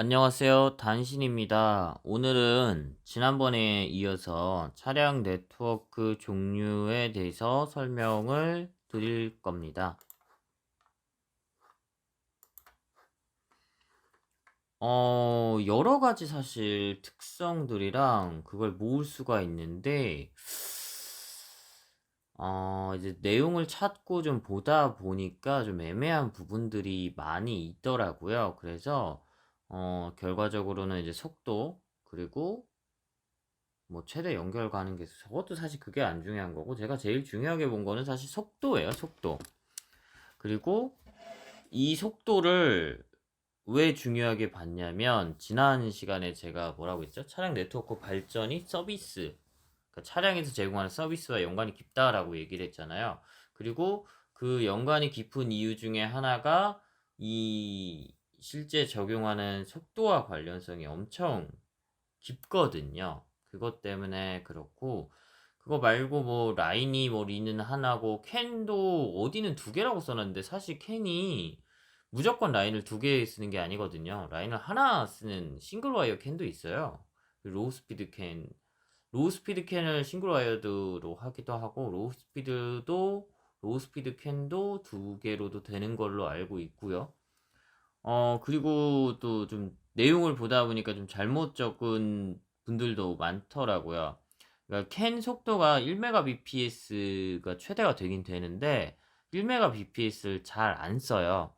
안녕하세요. 단신입니다. 오늘은 지난번에 이어서 차량 네트워크 종류에 대해서 설명을 드릴 겁니다. 어, 여러 가지 사실 특성들이랑 그걸 모을 수가 있는데, 어, 이제 내용을 찾고 좀 보다 보니까 좀 애매한 부분들이 많이 있더라고요. 그래서, 어, 결과적으로는 이제 속도, 그리고 뭐 최대 연결 게, 저것도 사실 그게 안 중요한 거고, 제가 제일 중요하게 본 거는 사실 속도예요, 속도. 그리고 이 속도를 왜 중요하게 봤냐면, 지난 시간에 제가 뭐라고 했죠? 차량 네트워크 발전이 서비스, 그러니까 차량에서 제공하는 서비스와 연관이 깊다라고 얘기를 했잖아요. 그리고 그 연관이 깊은 이유 중에 하나가 이 실제 적용하는 속도와 관련성이 엄청 깊거든요. 그것 때문에 그렇고 그거 말고 뭐 라인이 뭐 리는 하나고 캔도 어디는 두 개라고 써놨는데 사실 캔이 무조건 라인을 두 개 쓰는 게 아니거든요. 라인을 하나 쓰는 싱글 와이어 캔도 있어요. 로우 스피드 캔, 로우 스피드 캔을 싱글 와이어드로 하기도 하고 로우 스피드도 로우 스피드 캔도 두 개로도 되는 걸로 알고 있고요. 어, 그리고 또 좀 내용을 보다 보니까 좀 잘못 적은 분들도 많더라고요. 그러니까 캔 속도가 1Mbps가 최대가 되긴 되는데 1Mbps를 잘 안 써요.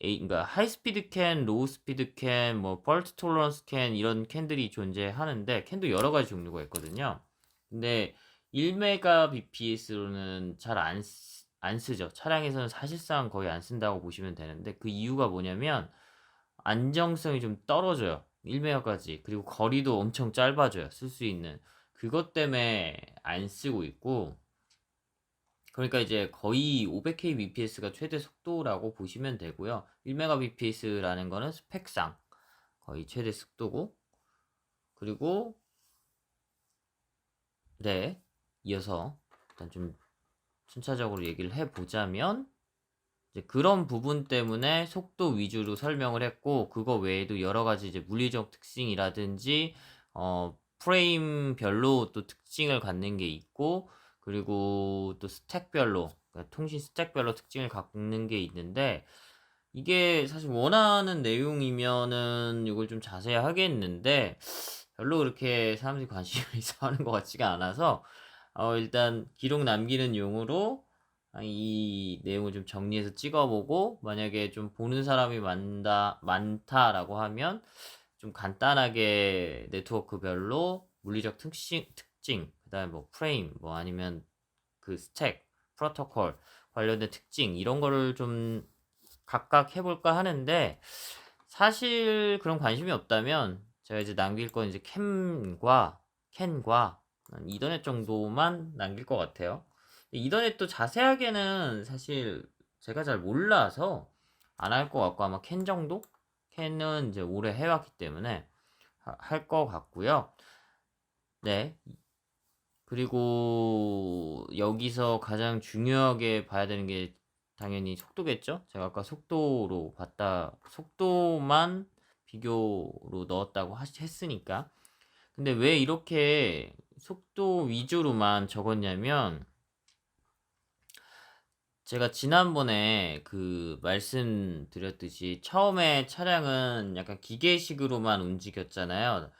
그러니까 하이스피드 캔, 로우 스피드 캔, 뭐 펄트 톨러런스 캔 이런 캔들이 존재하는데 캔도 여러 가지 종류가 있거든요. 근데 1Mbps로는 잘 안 안 쓰죠. 차량에서는 사실상 거의 안 쓴다고 보시면 되는데 그 이유가 뭐냐면 안정성이 좀 떨어져요. 1메가까지. 그리고 거리도 엄청 짧아져요. 쓸 수 있는. 그것 때문에 안 쓰고 있고 그러니까 이제 거의 500kbps가 최대 속도라고 보시면 되고요. 1mbps라는 거는 스펙상 거의 최대 속도고 그리고 네 이어서 일단 좀 순차적으로 얘기를 해보자면 이제 그런 부분 때문에 속도 위주로 설명을 했고 그거 외에도 여러 가지 이제 물리적 특징이라든지 어 프레임별로 또 특징을 갖는 게 있고 그리고 또 스택별로 그러니까 통신 스택별로 특징을 갖는 게 있는데 이게 사실 원하는 내용이면은 이걸 좀 자세히 하겠는데 별로 그렇게 사람들이 관심을 있어 하는 것 같지가 않아서 어 일단 기록 남기는 용으로 이 내용을 좀 정리해서 찍어보고 만약에 좀 보는 사람이 많다 많다라고 하면 좀 간단하게 네트워크별로 물리적 특징 특징 그다음에 뭐 프레임 뭐 아니면 그 스택 프로토콜 관련된 특징 이런 거를 좀 각각 해볼까 하는데 사실 그런 관심이 없다면 제가 이제 남길 건 이제 캠과 캔과 이더넷 정도만 남길 것 같아요. 이더넷도 자세하게는 사실 제가 잘 몰라서 안 할 것 같고 아마 캔 정도? 캔은 이제 오래 해왔기 때문에 할 것 같고요. 네. 그리고 여기서 가장 중요하게 봐야 되는 게 당연히 속도겠죠? 제가 아까 속도로 봤다, 속도만 비교로 넣었다고 했으니까. 근데 왜 이렇게 속도 위주로만 적었냐면, 제가 지난번에 그 말씀드렸듯이 처음에 차량은 약간 기계식으로만 움직였잖아요.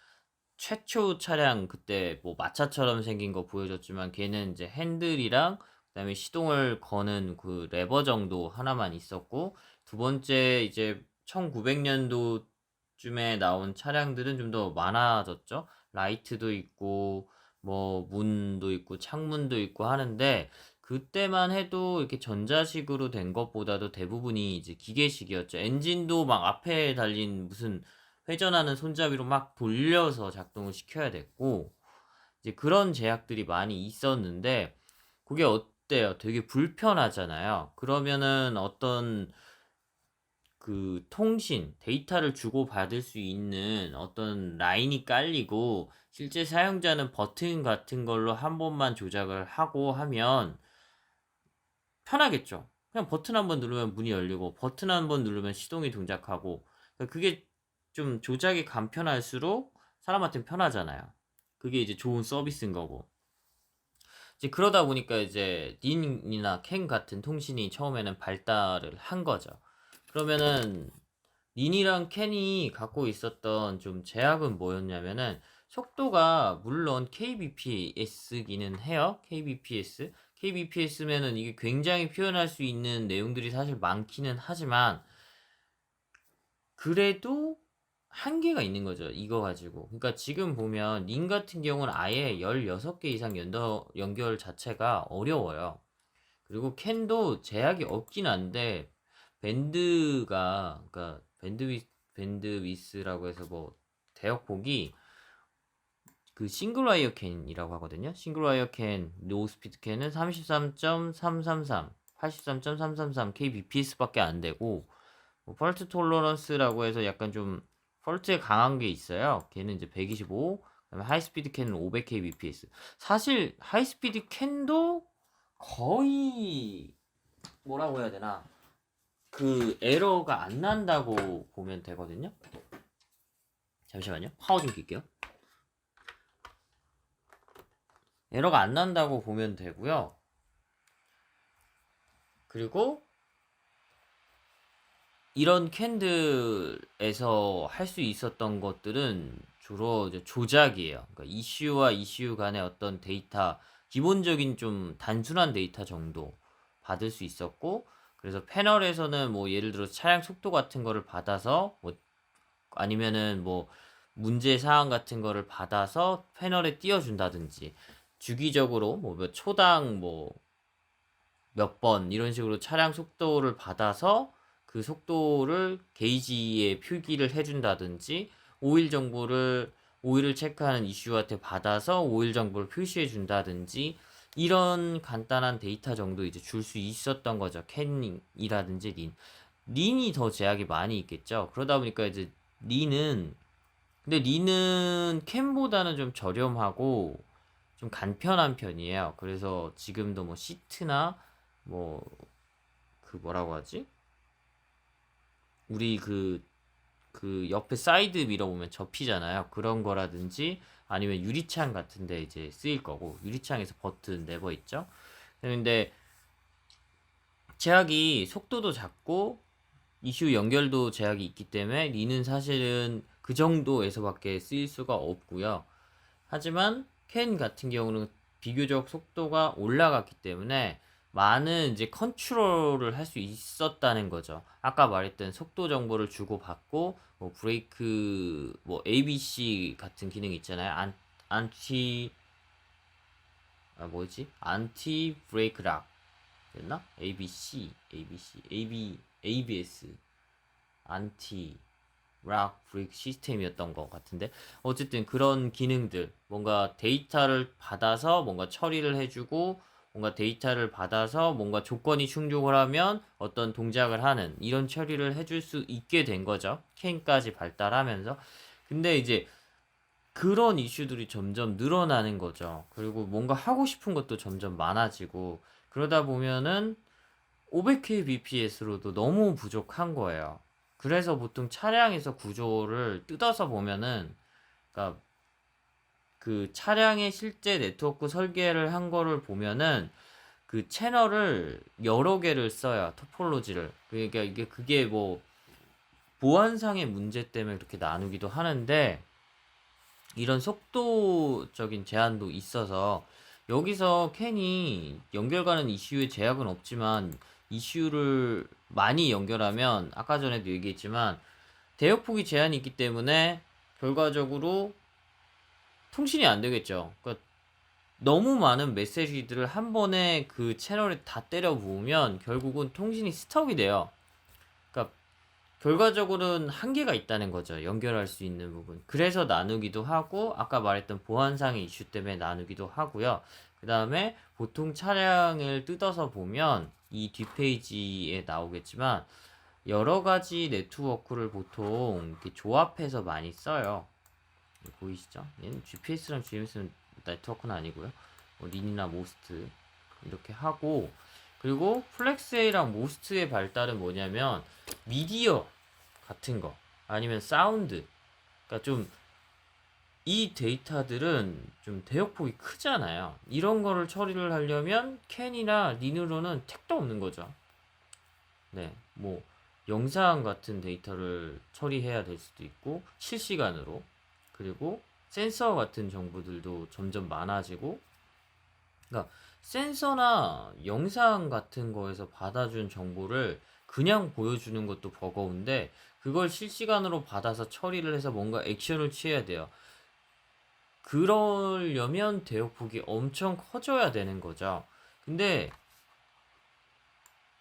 최초 차량 그때 뭐 마차처럼 생긴 거 보여줬지만 걔는 이제 핸들이랑 그다음에 시동을 거는 그 레버 정도 하나만 있었고 두 번째 이제 1900년도쯤에 나온 차량들은 좀 더 많아졌죠. 라이트도 있고 뭐 문도 있고 창문도 있고 하는데 그때만 해도 이렇게 전자식으로 된 것보다도 대부분이 이제 기계식이었죠. 엔진도 막 앞에 달린 무슨 회전하는 손잡이로 막 돌려서 작동을 시켜야 됐고, 이제 그런 제약들이 많이 있었는데, 그게 어때요? 되게 불편하잖아요. 그러면은 어떤 그 통신, 데이터를 주고 받을 수 있는 어떤 라인이 깔리고, 실제 사용자는 버튼 같은 걸로 한 번만 조작을 하고 하면, 편하겠죠. 그냥 버튼 한 번 누르면 문이 열리고 버튼 한 번 누르면 시동이 동작하고 그러니까 그게 좀 조작이 간편할수록 사람한테는 편하잖아요. 그게 이제 좋은 서비스인 거고. 이제 그러다 보니까 이제 닌이나 캔 같은 통신이 처음에는 발달을 한 거죠. 그러면은 닌이랑 캔이 갖고 있었던 좀 제약은 뭐였냐면은 속도가 물론 kbps기는 해요. kbps. kbps면은 이게 굉장히 표현할 수 있는 내용들이 사실 많기는 하지만 그래도 한계가 있는 거죠. 이거 가지고. 그러니까 지금 보면 닌 같은 경우는 아예 16개 이상 연도, 연결 자체가 어려워요. 그리고 캔도 제약이 없긴 한데 밴드가 그러니까 밴드위 밴드위스라고 해서 뭐 대역폭이 그 싱글 와이어 캔이라고 하거든요. 싱글 와이어 캔, 노 스피드 캔은 33.333, 83.333 kbps밖에 안 되고 뭐 펄트 톨러런스라고 해서 약간 좀 펄트에 강한 게 있어요. 걔는 이제 125, 그다음에 하이스피드 캔은 500 kbps. 사실 하이스피드 캔도 거의 뭐라고 해야 되나 그 에러가 안 난다고 보면 되거든요. 잠시만요. 파워 좀 낄게요. 에러가 안 난다고 보면 되고요. 그리고 이런 캔들에서 할 수 있었던 것들은 주로 조작이에요. 그러니까 이슈와 이슈 간의 어떤 데이터, 기본적인 좀 단순한 데이터 정도 받을 수 있었고, 그래서 패널에서는 뭐 예를 들어 차량 속도 같은 거를 받아서 뭐 아니면은 뭐 문제 사항 같은 거를 받아서 패널에 띄워준다든지 주기적으로 뭐 몇 초당 뭐 몇 번 이런 식으로 차량 속도를 받아서 그 속도를 게이지에 표기를 해준다든지 오일 정보를 오일을 체크하는 이슈한테 받아서 오일 정보를 표시해 준다든지 이런 간단한 데이터 정도 이제 줄 수 있었던 거죠. 캔이라든지 린. 린이 더 제약이 많이 있겠죠. 그러다 보니까 이제 린은 근데 린은 캔보다는 좀 저렴하고 좀 간편한 편이에요. 그래서 지금도 뭐 시트나 뭐 그 뭐라고 하지? 우리 그, 그 옆에 사이드 미러 보면 접히잖아요. 그런 거라든지 아니면 유리창 같은데 이제 쓰일 거고 유리창에서 버튼 레버 있죠. 근데 제약이 속도도 작고 이슈 연결도 제약이 있기 때문에 리는 사실은 그 정도에서밖에 쓰일 수가 없고요. 하지만 캔 같은 경우는 비교적 속도가 올라갔기 때문에 많은 이제 컨트롤을 할 수 있었다는 거죠. 아까 말했던 속도 정보를 주고 받고 뭐 브레이크 뭐 ABC 같은 기능 있잖아요. 안, 안티 아 뭐지? 안티 브레이크 락 됐나? ABC ABC AB ABS 안티 락 브레이크 시스템이었던 것 같은데 어쨌든 그런 기능들 뭔가 데이터를 받아서 뭔가 처리를 해주고 뭔가 데이터를 받아서 뭔가 조건이 충족을 하면 어떤 동작을 하는 이런 처리를 해줄 수 있게 된 거죠. 캔까지 발달하면서. 근데 이제 그런 이슈들이 점점 늘어나는 거죠. 그리고 뭔가 하고 싶은 것도 점점 많아지고 그러다 보면은 500kbps로도 너무 부족한 거예요. 그래서 보통 차량에서 구조를 뜯어서 보면은 그러니까 그 차량의 실제 네트워크 설계를 한 거를 보면은 그 채널을 여러 개를 써야 토폴로지를. 그러니까 이게 그게 뭐 보안상의 문제 때문에 그렇게 나누기도 하는데 이런 속도적인 제한도 있어서 여기서 캔이 연결가는 이슈에 제약은 없지만 이슈를 많이 연결하면 아까 전에도 얘기했지만 대역 폭이 제한이 있기 때문에 결과적으로 통신이 안 되겠죠. 그러니까 너무 많은 메시지들을 한 번에 그 채널에 다 때려 부으면 결국은 통신이 스톱이 돼요. 그러니까 결과적으로는 한계가 있다는 거죠. 연결할 수 있는 부분. 그래서 나누기도 하고 아까 말했던 보안상의 이슈 때문에 나누기도 하고요. 그 다음에 보통 차량을 뜯어서 보면 이 뒷페이지에 나오겠지만 여러 가지 네트워크를 보통 이렇게 조합해서 많이 써요. 보이시죠? 얘는 GPS랑 GMS는 네트워크는 아니고요. 뭐 린이나 모스트 이렇게 하고 그리고 플렉스A랑 모스트의 발달은 뭐냐면 미디어 같은 거 아니면 사운드. 그러니까 좀 이 데이터들은 좀 대역폭이 크잖아요. 이런 거를 처리를 하려면 캔이나 린으로는 택도 없는 거죠. 네, 뭐 영상 같은 데이터를 처리해야 될 수도 있고 실시간으로 그리고 센서 같은 정보들도 점점 많아지고 그러니까 센서나 영상 같은 거에서 받아준 정보를 그냥 보여주는 것도 버거운데 그걸 실시간으로 받아서 처리를 해서 뭔가 액션을 취해야 돼요. 그러려면 대역폭이 엄청 커져야 되는 거죠. 근데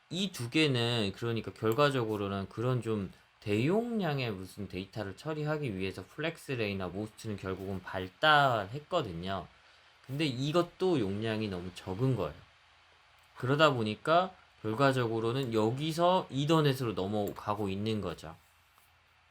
이 두 개는 그러니까 결과적으로는 그런 좀 대용량의 무슨 데이터를 처리하기 위해서 플렉스레이나 모스트는 결국은 발달했거든요. 근데 이것도 용량이 너무 적은 거예요. 그러다 보니까 결과적으로는 여기서 이더넷으로 넘어가고 있는 거죠.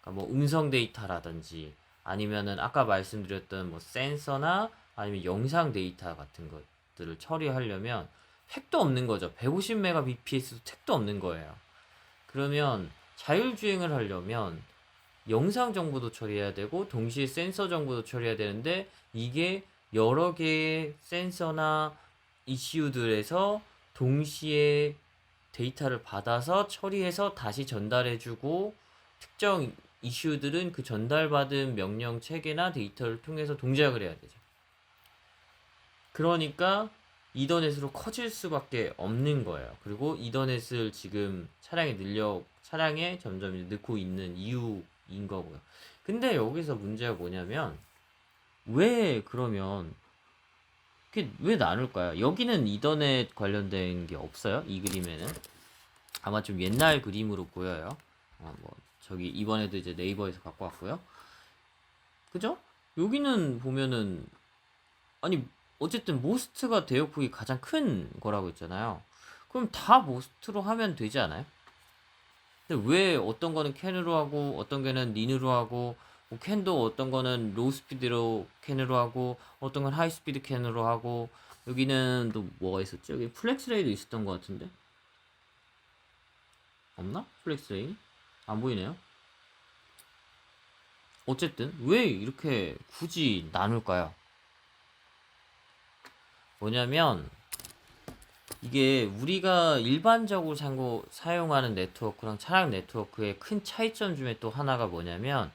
그러니까 뭐 음성 데이터라든지 아니면은 아까 말씀드렸던 뭐 센서나 아니면 영상 데이터 같은 것들을 처리하려면 택도 없는 거죠. 150mbps도 택도 없는 거예요. 그러면 자율주행을 하려면 영상 정보도 처리해야 되고 동시에 센서 정보도 처리해야 되는데 이게 여러 개의 센서나 이슈들에서 동시에 데이터를 받아서 처리해서 다시 전달해주고 특정 이슈들은 그 전달받은 명령 체계나 데이터를 통해서 동작을 해야 되죠. 그러니까 이더넷으로 커질 수밖에 없는 거예요. 그리고 이더넷을 지금 차량에 늘려 차량에 점점 넣고 있는 이유인 거고요. 근데 여기서 문제가 뭐냐면 왜 그러면 그게 왜 나눌까요? 여기는 이더넷 관련된 게 없어요. 이 그림에는 아마 좀 옛날 그림으로 보여요. 어, 뭐 저기 이번에도 이제 네이버에서 갖고 왔고요. 그죠? 여기는 보면은 아니 어쨌든 모스트가 대역폭이 가장 큰 거라고 했잖아요. 그럼 다 모스트로 하면 되지 않아요? 근데 왜 어떤 거는 캔으로 하고 어떤 거는 린으로 하고 뭐 캔도 어떤 거는 로우 스피드로 캔으로 하고 어떤 건 하이 스피드 캔으로 하고 여기는 또 뭐가 있었지? 여기 플렉스 레이도 있었던 것 같은데 없나? 플렉스 레이? 안 보이네요. 어쨌든 왜 이렇게 굳이 나눌까요? 뭐냐면 이게 우리가 일반적으로 상고, 사용하는 네트워크랑 차량 네트워크의 큰 차이점 중에 또 하나가 뭐냐면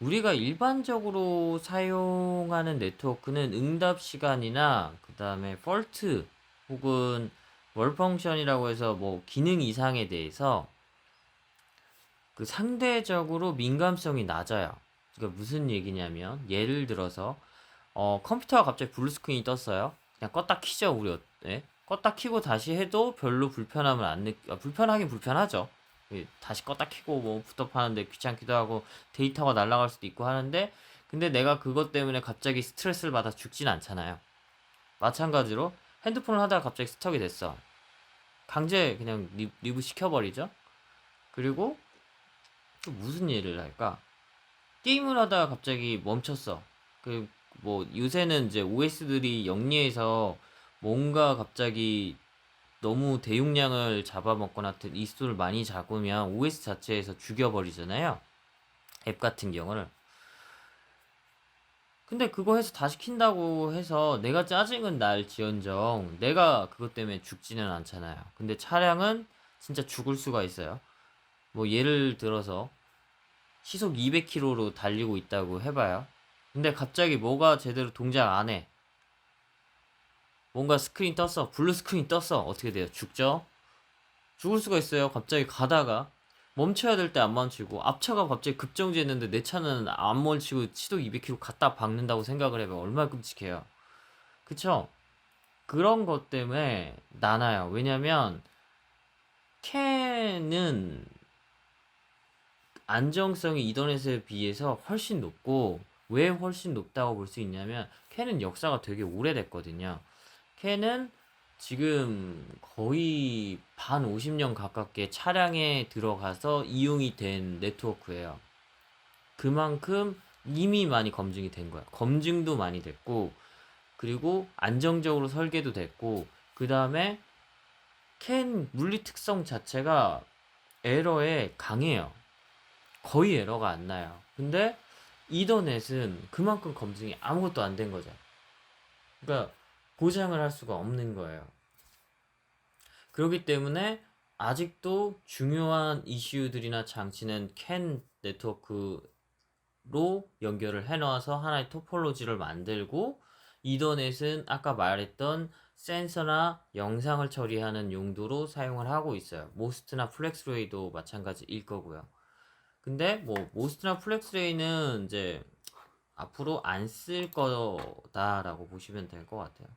우리가 일반적으로 사용하는 네트워크는 응답 시간이나 그 다음에 폴트 혹은 월 펑션이라고 해서 뭐 기능 이상에 대해서 그 상대적으로 민감성이 낮아요. 그러니까 무슨 얘기냐면 예를 들어서 어, 컴퓨터가 갑자기 블루 스크린이 떴어요. 그냥 껐다 키죠 우리 어, 예? 껐다 키고 다시 해도 별로 불편함을 안 느, 아, 불편하긴 불편하죠. 예, 다시 껐다 키고 뭐 부탁하는데 귀찮기도 하고 데이터가 날아갈 수도 있고 하는데 근데 내가 그것 때문에 갑자기 스트레스를 받아 죽진 않잖아요. 마찬가지로 핸드폰을 하다가 갑자기 스톱이 됐어. 강제 그냥 리, 리브 시켜버리죠. 그리고 또 무슨 예를 할까? 게임을 하다가 갑자기 멈췄어. 그 뭐 요새는 이제 OS들이 영리해서 뭔가 갑자기 너무 대용량을 잡아먹거나 리스토를 많이 잡으면 OS 자체에서 죽여버리잖아요. 앱 같은 경우를. 근데 그거 해서 다시 킨다고 해서 내가 짜증은 날 지언정 내가 그것 때문에 죽지는 않잖아요. 근데 차량은 진짜 죽을 수가 있어요. 뭐 예를 들어서 시속 200km로 달리고 있다고 해봐요. 근데 갑자기 뭐가 제대로 동작 안 해. 뭔가 스크린 떴어. 블루 스크린 떴어. 어떻게 돼요? 죽죠? 죽을 수가 있어요. 갑자기 가다가 멈춰야 될 때 안 멈추고 앞차가 갑자기 급정지했는데 내 차는 안 멈추고 시속 200km 갖다 박는다고 생각을 해봐. 얼마나 끔찍해요. 그쵸? 그런 것 때문에 나나요. 왜냐면 캔은 안정성이 이더넷에 비해서 훨씬 높고 왜 훨씬 높다고 볼 수 있냐면 캔은 역사가 되게 오래됐거든요. 캔은 지금 거의 반 50년 가깝게 차량에 들어가서 이용이 된 네트워크예요. 그만큼 이미 많이 검증이 된 거야. 검증도 많이 됐고, 그리고 안정적으로 설계도 됐고, 그 다음에 캔 물리 특성 자체가 에러에 강해요. 거의 에러가 안 나요. 근데 이더넷은 그만큼 검증이 아무것도 안 된 거죠. 그러니까 보장을 할 수가 없는 거예요. 그렇기 때문에 아직도 중요한 이슈들이나 장치는 캔 네트워크로 연결을 해놔서 하나의 토폴로지를 만들고 이더넷은 아까 말했던 센서나 영상을 처리하는 용도로 사용을 하고 있어요. 모스트나 플렉스레이도 마찬가지일 거고요. 근데 뭐 모스트나 플렉스레이는 이제 앞으로 안 쓸 거다라고 보시면 될 것 같아요.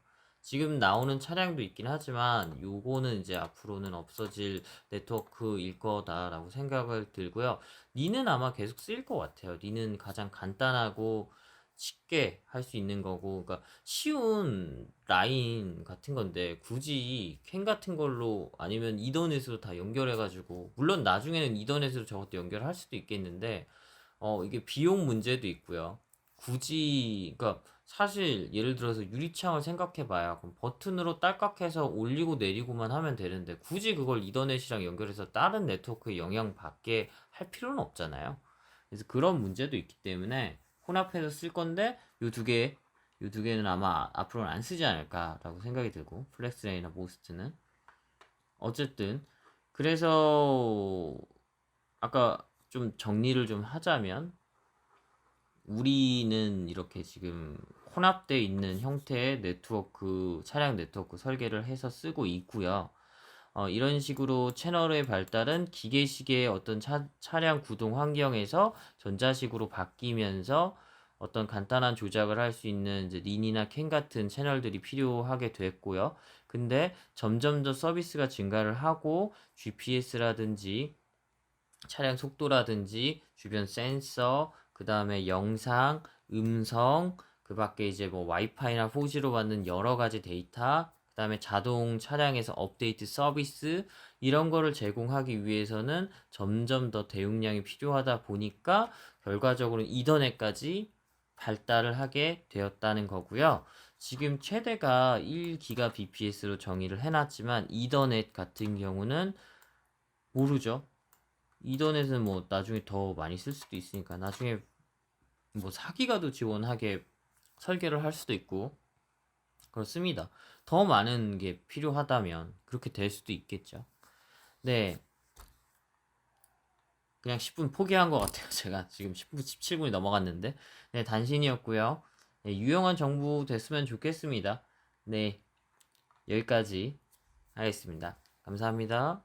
지금 나오는 차량도 있긴 하지만 요거는 이제 앞으로는 없어질 네트워크일 거다라고 생각을 들고요. 니는 아마 계속 쓰일 것 같아요. 니는 가장 간단하고 쉽게 할 수 있는 거고, 그러니까 쉬운 라인 같은 건데 굳이 캔 같은 걸로 아니면 이더넷으로 다 연결해가지고 물론 나중에는 이더넷으로 저것도 연결할 수도 있겠는데 어 이게 비용 문제도 있고요. 굳이 그러니까 사실 예를 들어서 유리창을 생각해 봐요. 그럼 버튼으로 딸깍해서 올리고 내리고만 하면 되는데 굳이 그걸 이더넷이랑 연결해서 다른 네트워크에 영향 받게 할 필요는 없잖아요. 그래서 그런 문제도 있기 때문에 혼합해서 쓸 건데 요두 개, 요두 개는 아마 앞으로는 안 쓰지 않을까라고 생각이 들고 플렉스레이나 모스트는 어쨌든 그래서 아까 좀 정리를 좀 하자면 우리는 이렇게 지금 혼합되어 있는 형태의 네트워크, 차량 네트워크 설계를 해서 쓰고 있고요. 어, 이런 식으로 채널의 발달은 기계식의 어떤 차, 차량 구동 환경에서 전자식으로 바뀌면서 어떤 간단한 조작을 할 수 있는 이제 린이나 캔 같은 채널들이 필요하게 됐고요. 근데 점점 더 서비스가 증가를 하고 GPS라든지 차량 속도라든지 주변 센서, 그 다음에 영상, 음성, 그 밖에 이제 뭐 와이파이나 4G로 받는 여러 가지 데이터, 그 다음에 자동 차량에서 업데이트 서비스, 이런 거를 제공하기 위해서는 점점 더 대용량이 필요하다 보니까 결과적으로 이더넷까지 발달을 하게 되었다는 거고요. 지금 최대가 1GBps로 정의를 해놨지만 이더넷 같은 경우는 모르죠. 이더넷은 뭐 나중에 더 많이 쓸 수도 있으니까 나중에 뭐 4기가도 지원하게 설계를 할 수도 있고 그렇습니다. 더 많은 게 필요하다면 그렇게 될 수도 있겠죠. 네. 그냥 10분 포기한 것 같아요. 제가 지금 10분, 17분이 넘어갔는데. 네, 단신이었고요. 네, 유용한 정보 됐으면 좋겠습니다. 네. 여기까지 하겠습니다. 감사합니다.